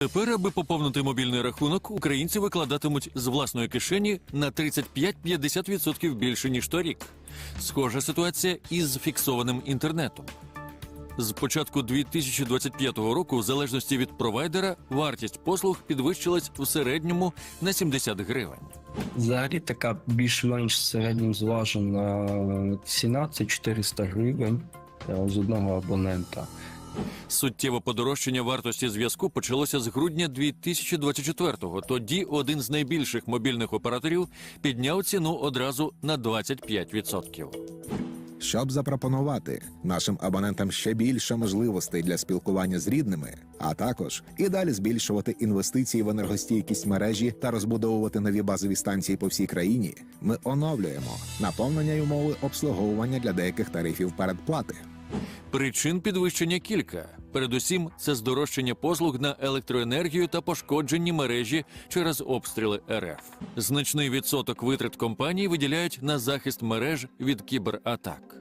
Тепер, аби поповнити мобільний рахунок, українці викладатимуть з власної кишені на 35-50% більше ніж торік. Схожа ситуація із фіксованим інтернетом. З початку 2025 року, в залежності від провайдера, вартість послуг підвищилась в середньому на 70 гривень. Взагалі така більш-менш в середньому зважена ціна це 400 гривень е, з одного абонента. Суттєве подорожчання вартості зв'язку почалося з грудня 2024-го. Тоді один з найбільших мобільних операторів підняв ціну одразу на 25%. щоб запропонувати нашим абонентам ще більше можливостей для спілкування з рідними, а також і далі збільшувати інвестиції в енергостійкість мережі та розбудовувати нові базові станції по всій країні, ми оновлюємо наповнення й умови обслуговування для деяких тарифів передплати. Причин підвищення кілька. Передусім, це здорожчання послуг на електроенергію та пошкоджені мережі через обстріли РФ. Значний відсоток витрат компаній виділяють на захист мереж від кібератак.